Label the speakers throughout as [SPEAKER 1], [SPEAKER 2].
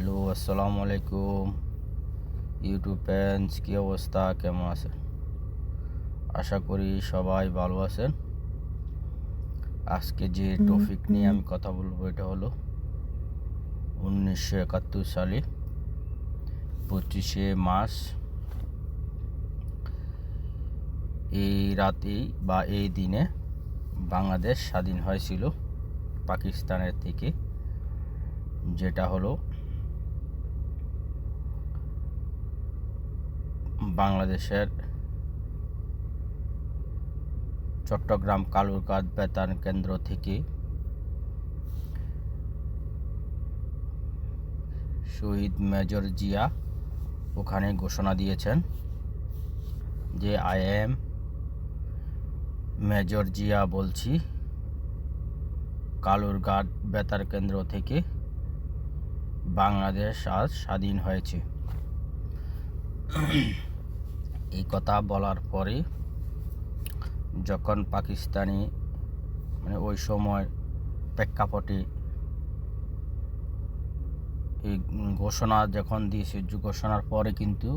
[SPEAKER 1] Hello আসসালামু আলাইকুম। YouTube fans কী অবস্থা? কেমন আছেন? আশা করি সবাই ভালো আছেন। আজকে যে টপিক নিয়ে আমি কথা বলব এটা হলো উনিশশো একাত্তর সালে পঁচিশে মার্চ এই রাতেই বা এই দিনে বাংলাদেশ স্বাধীন হয়েছিল পাকিস্তানের থেকে যেটা হলো বাংলাদেশের চট্টগ্রাম কালুরঘাট বেতার কেন্দ্র থেকে শহীদ মেজর জিয়া ওখানে ঘোষণা দিয়েছেন যে আই এম মেজর জিয়া বলছি, কালুরঘাট বেতার কেন্দ্র থেকে বাংলাদেশ আজ স্বাধীন হয়েছে। এই কথা বলার পরে যখন পাকিস্তানি মানে ওই সময় প্রেক্ষাপটে এই ঘোষণা যখন দিয়েছে ঘোষণার পরে কিন্তু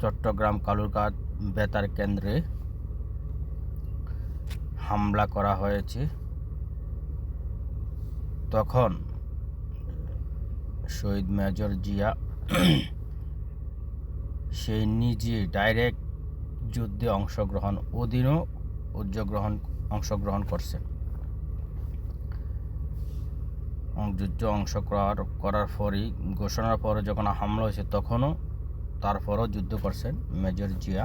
[SPEAKER 1] চট্টগ্রাম কালুরঘাট বেতার কেন্দ্রে হামলা করা হয়েছে। তখন শহীদ মেজর জিয়া সেই নিজে ডাইরেক্ট যুদ্ধে অংশগ্রহণ অধীনও উজ্জগ্রহণ অংশগ্রহণ করছেন যুদ্ধ অংশ করার করার পরেই, ঘোষণার পরে যখন হামলা হয়েছে তখনও তারপরও যুদ্ধ করছেন মেজর জিয়া,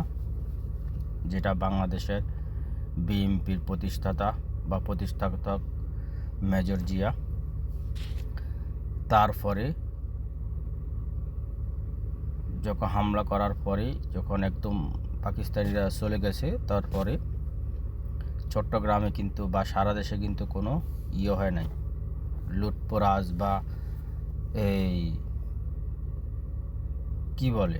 [SPEAKER 1] যেটা বাংলাদেশের বিএনপির প্রতিষ্ঠাতা বা প্রতিষ্ঠাতা মেজর জিয়া। তারপরে যখন হামলা করার পরে যখন একদম পাকিস্তানিরা চলে গেছে, তারপরে চট্টগ্রামে কিন্তু বা সারা দেশে কিন্তু কোনো ইয়ে হয় নাই। লুটপরাজ বা এই কি বলে?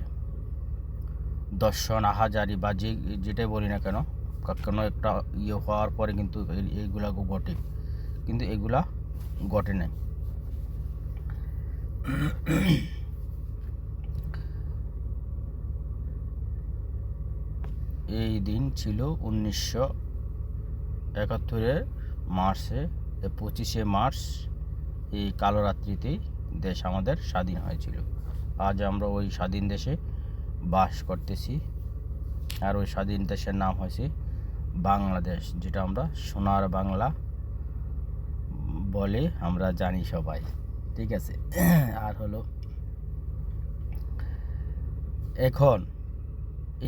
[SPEAKER 1] দর্শন, আহাজারি বা যে, যেটাই বলি না কেন কোনো একটা ইয়ে হওয়ার পরে কিন্তু এইগুলা ঘটে। কিন্তু এগুলা ঘটে নাই। এই দিন ছিল উনিশশো একাত্তরের মার্চে পঁচিশে মার্চ, এই কালো রাত্রিতেই দেশ আমাদের স্বাধীন হয়েছিল। আজ আমরা ওই স্বাধীন দেশে বাস করতেছি। আর ওই স্বাধীন দেশের নাম হয়েছে বাংলাদেশ, যেটা আমরা সোনার বাংলা বলে আমরা জানি সবাই। ঠিক আছে? আর হলো, এখন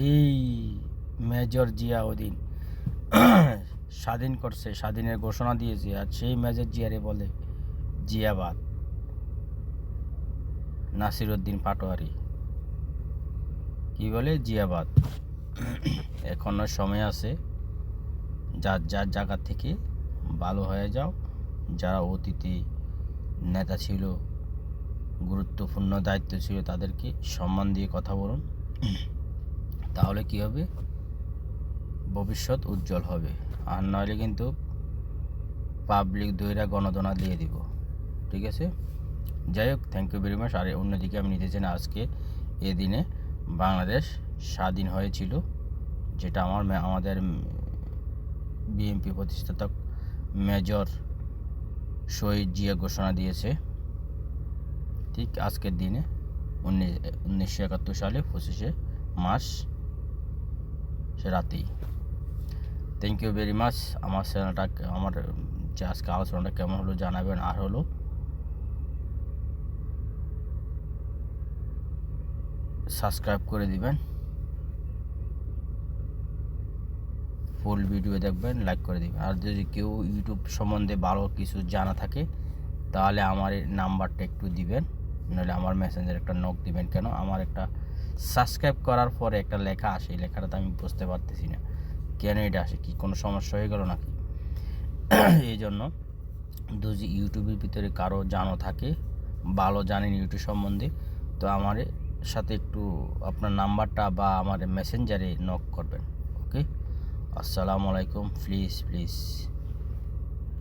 [SPEAKER 1] এই মেজর জিয়াউদ্দিন স্বাধীন করছে, স্বাধীনের ঘোষণা দিয়েছে, আর সেই মেজর জিয়ারে বলে জিয়াবাদ। নাসিরুদ্দিন পাটোয়ারি। কি বলে? জিয়াবাদ। এখনও সময় আছে, যার যার জায়গা থেকে ভালো হয়ে যাও। যারা অতীতে নেতা ছিল, গুরুত্বপূর্ণ দায়িত্ব ছিল, তাদেরকে সম্মান দিয়ে কথা বলুন। তাহলে কি হবে? ভবিষ্যৎ উজ্জ্বল হবে। আর নইলে কিন্তু পাবলিক দইরা গণদনা দিয়ে দিব। ঠিক আছে? যাই হোক থ্যাংক ইউ ভেরি মাচ আর অন্যদিকে আমি নিতে চাই না, আজকে এ দিনে বাংলাদেশ স্বাধীন হয়েছিল, যেটা আমার আমাদের বিএনপি প্রতিষ্ঠাতা মেজর শহীদ জিয়া ঘোষণা দিয়েছে। ঠিক আজকের দিনে উনিশ উনিশশো একাত্তর সালে পঁচিশে মার্চ সে রাতেই। থ্যাংক ইউ ভেরি মাচ আমার চ্যানেলটা আমার, যে আজকে আলোচনাটা কেমন হলো জানাবেন আর হলো? সাবস্ক্রাইব করে দিবেন। ফুল ভিডিও দেখবেন লাইক করে দিবেন। আর যদি কেউ ইউটিউব সম্বন্ধে ভালো কিছু জানা থাকে, তাহলে আমার নাম্বারটা একটু দিবেন। নাহলে আমার মেসেঞ্জার একটা নক দিবেন। কেন? আমার একটা সাবস্ক্রাইব করার পরে একটা লেখা আসে, এই লেখাটা তো আমি বুঝতে পারতেছি না। কেন এটা আসে? কি কোনো সমস্যা হয়ে গেল নাকি? এই জন্য যদি ইউটিউবের ভিতরে কারও জানো থাকে, ভালো জানেন ইউটিউব সম্বন্ধে, তো আমার সাথে একটু আপনার নাম্বারটা বা আমার মেসেঞ্জারে নক করবেন ওকে আসসালামু আলাইকুম প্লিজ প্লিজ